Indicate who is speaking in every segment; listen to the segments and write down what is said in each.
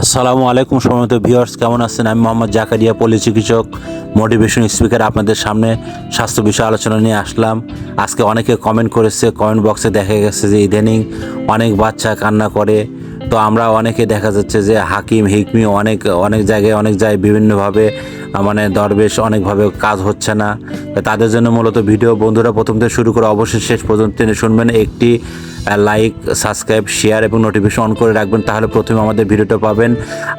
Speaker 1: আসসালামু আলাইকুম সম্মানিত ভিউয়ার্স, কেমন আছেন? আমি মোহাম্মদ জাকারিয়া, পল্লী চিকিৎসক মোটিভেশন স্পিকার আপনাদের সামনে স্বাস্থ্য বিষয়ে আলোচনা নিয়ে আসলাম। আজকে অনেকে কমেন্ট করেছে কমেন্ট বক্সে দেখা গেছে যে ইদানিং অনেক বাচ্চা কান্না করে। তো আমরা অনেকে দেখা যাচ্ছে যে হাকিম, হিকমি অনেক অনেক জায়গায় অনেক জায়গায় বিভিন্নভাবে মানে দরবেশ অনেকভাবে কাজ হচ্ছে না। তাদের জন্য মূলত ভিডিও বন্ধুরা প্রথম থেকে শুরু করে অবশ্যই শেষ পর্যন্ত শুনবেন একটি লাইক সাবস্ক্রাইব শেয়ার এবং নোটিফিকেশন অন করে রাখবেন। তাহলে প্রথমে আমাদের ভিডিওটা পাবেন।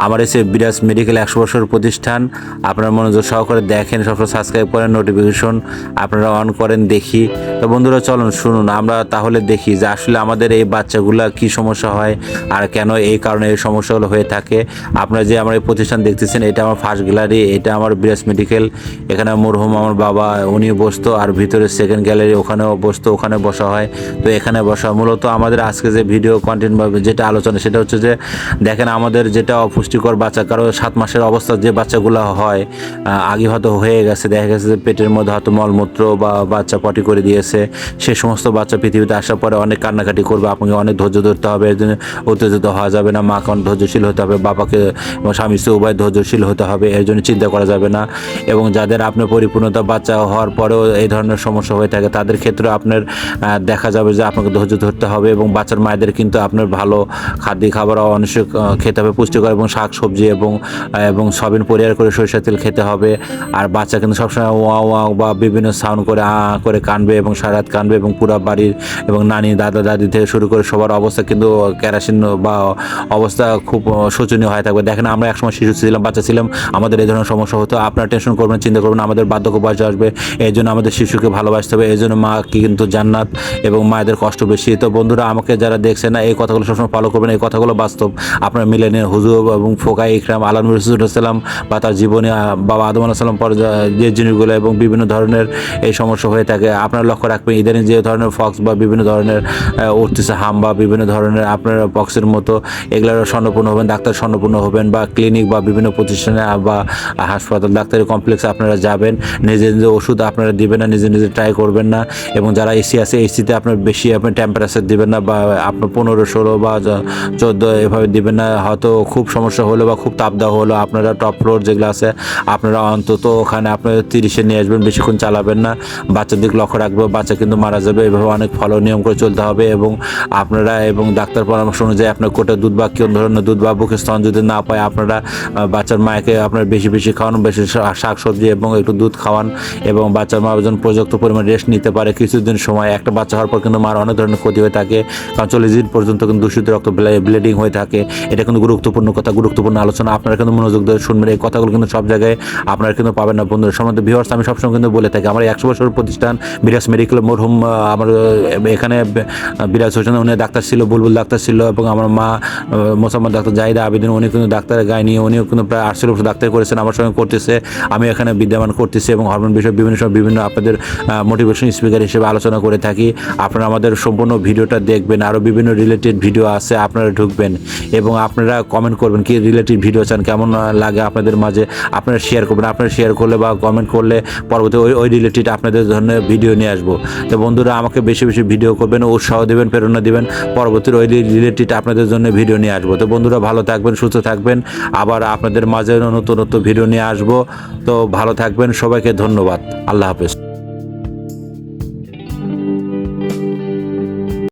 Speaker 1: আমার এসে বিরাজ মেডিকেল একশো বছর প্রতিষ্ঠান, আপনারা মনোযোগ সহকারে দেখেন, সবসময় সাবস্ক্রাইব করেন নোটিফিকেশন আপনারা অন করেন, দেখি। তো বন্ধুরা, চলুন, শুনুন, আমরা তাহলে দেখি যে আসলে আমাদের এই বাচ্চাগুলা কি সমস্যা হয় আর কেন এই কারণে এই সমস্যাগুলো হয়ে থাকে। আপনারা যে আমার এই প্রতিষ্ঠান দেখতেছেন, এটা আমার ফার্স্ট গ্যালারি এটা আমার বিরাজ মেডিকেল এখানে মরহুম আমার বাবা উনি বসতো, আর ভিতরে সেকেন্ড গ্যালারি ওখানেও বসতো, ওখানে বসা হয়। তো এখানে বসা মূলত আমাদের আজকে যে ভিডিও কন্টেন্ট বা যেটা আলোচনা, সেটা হচ্ছে যে দেখেন আমাদের যেটা অপুষ্টিকর বাচ্চা, কারও সাত মাসের অবস্থা যে বাচ্চাগুলো হয় আগে হয়তো হয়ে গেছে, দেখা গেছে যে পেটের মধ্যে হয়তো মলমূত্র বা বাচ্চা পটি করে দিয়েছে, সে সমস্ত বাচ্চা পৃথিবীতে আসার পরে অনেক কান্নাকাটি করবে, আপনাকে অনেক ধৈর্য ধরতে হবে উত্তেজিত হওয়া যাবে না মাকে অনেক ধৈর্যশীল হতে হবে, বাবাকে স্বামী স্ত্রী উভয় ধৈর্যশীল হতে হবে, এর জন্য চিন্তা করা যাবে না। এবং যাদের আপনার পরিপূর্ণতা বাচ্চা হওয়ার পরেও এই ধরনের সমস্যা হয়ে থাকে, তাদের ক্ষেত্রে আপনার দেখা যাবে যে আপনাকে ধৈর্য ধরতে হবে এবং বাচ্চার মায়েদের কিন্তু আপনার ভালো খাদ্য খাবার অনেক খেতে হবে, পুষ্টিকর এবং শাক সবজি এবং এবং সবিন পরিহার করে সরিষার তেল খেতে হবে। আর বাচ্চা কিন্তু সবসময় ওয়া ওয়া বা বিভিন্ন সাউন্ড করে, আ, করে কানবে এবং সারা রাত কানবে এবং পুরো বাড়ির এবং নানি, দাদা, দাদি থেকে শুরু করে সবার অবস্থা কিন্তু কেরাসিন বা অবস্থা খুব শোচনীয় হয়ে থাকবে। দেখেন আমরা একসময় শিশু ছিলাম, বাচ্চা ছিলাম, আমাদের এই ধরনের সমস্যা হতো। আপনারা টেনশন করবেন, চিন্তা করবেন আমাদের বার্ধক্য বয়স আসবে। এই জন্য আমাদের শিশুকে ভালোবাসতে হবে এই জন্য মা কিন্তু জান্নাত এবং মায়েদের কষ্ট বেশি। তো বন্ধুরা, আমাকে যারা দেখছে না, এই কথাগুলো সবসময় ফলো করবেন। এই কথাগুলো বাস্তব। আপনার মিলে নিন হুজুর এবং ফোকা ইকরাম আলম রসুলাম বা তার জীবনে বাবা আদম আলাহিসাল্লাম পর যে জিনিসগুলো এবং বিভিন্ন ধরনের এই সমস্যা হয়ে থাকে, আপনারা লক্ষ্য রাখবেন, ইদানিং যে ধরনের ফক্স বা বিভিন্ন ধরনের উঠতেছে হাম বা বিভিন্ন ধরনের আপনার পক্সের মতো, এগুলোর স্বর্ণপূর্ণ হবেন, ডাক্তার স্বর্ণপূর্ণ হবেন বা ক্লিনিক বা বিভিন্ন প্রতিষ্ঠানে বা হাসপাতাল, ডাক্তারি কমপ্লেক্সে আপনারা যাবেন, নিজে নিজে ওষুধ আপনারা দিবেন না, নিজে নিজে ট্রাই করবেন না এবং যারা এসি আছে এসিতে আপনার বেশি আপনার টেম্পারেচার দিবেন না বা আপনার পনেরো, ষোলো বা চোদ্দ এভাবে দিবেন না। হয়তো খুব সমস্যা হলো বা খুব তাপ দেওয়া হলো। আপনারা টপ ফ্লোর যেগুলো আছে, আপনারা অন্তত ওখানে আপনারা তিরিশে নিয়ে আসবেন, বেশিক্ষণ চালাবেন না। বাচ্চার দিক লক্ষ্য রাখবে, বাচ্চা কিন্তু মারা যাবে। এভাবে অনেক ফলো নিয়ম করে চলতে হবে এবং আপনারা এবং ডাক্তার পরামর্শ অনুযায়ী আপনার কোটা দুধ বা কোন ধরনের দুধ বা বুকের স্তন যদি না পায়, আপনারা বাচ্চার মাকে আপনার বেশি বেশি খাওয়ান, বেশি শাক সবজি এবং একটু দুধ খাওয়ান এবং বাচ্চার মা যেন পর্যাপ্ত পরিমাণ রেস্ট নিতে পারে। কিছুদিন সময়, একটা বাচ্চা হওয়ার পর কিন্তু মার অনেক ধরনের ক্ষতি হয়ে থাকে। কারণ চল্লিশ দিন পর্যন্ত কিন্তু দূষিত রক্ত ব্লিডিং হয়ে থাকে। এটা কিন্তু গুরুত্বপূর্ণ কথা গুরুত্বপূর্ণ আলোচনা। আপনারা কিন্তু মনোযোগ দিয়ে শুনবেন। এই কথাগুলো কিন্তু সব জায়গায় আপনারা কিন্তু পাবেন না বন্ধুরা। সম্বন্ধ ভিউয়ার্স আমি সবসময় কিন্তু বলে থাকি আমার একশো বছর প্রতিষ্ঠান বিরাজ মেডিকেল মরহুম আহ, আমার এখানে বিরাজ হোসেন উনি ডাক্তার ছিল বুলবুল ডাক্তার ছিল এবং আমার মা মোসাম্মদ ডাক্তার জাহিদা আবেদিন উনি কিন্তু ডাক্তারের গায়ে নিয়ে উনিও কিন্তু প্রায় আটশো বছর ডাক্তার করেছেন আমার সঙ্গে করতেছে আমি এখানে বিদ্যমান করতেছি এবং হরমোন বিষয়ে বিভিন্ন সময় বিভিন্ন আপনাদের মোটিভেশন স্পিকার হিসেবে আলোচনা করে থাকি। আপনারা আমাদের সম্পূর্ণ ভিডিওটা দেখবেন আরও বিভিন্ন রিলেটেড ভিডিও আছে, আপনারা ঢুকবেন এবং আপনারা কমেন্ট করবেন কি রিলেটেড ভিডিও চান, কেমন লাগে আপনাদের মাঝে, আপনারা শেয়ার করবেন, আপনারা শেয়ার করলে বা কমেন্ট করলে পরবর্তী ওই ওই রিলেটেড আপনাদের ধরনের ভিডিও নিয়ে আসব। তো বন্ধুরা, আমাকে বেশি বেশি ভিডিও করবেন, উৎসাহ দেবেন, প্রেরণা দিবেন পরবর্তী ওই রিলেটেড আপনাদের জন্য ভিডিও নিয়ে আসব। তো বন্ধুরা, ভালো থাকবেন, সুস্থ থাকবেন, আবার আপনাদের মাঝে নতুন নতুন ভিডিও নিয়ে আসব। তো ভালো থাকবেন, সবাইকে ধন্যবাদ, আল্লাহ হাফেজ।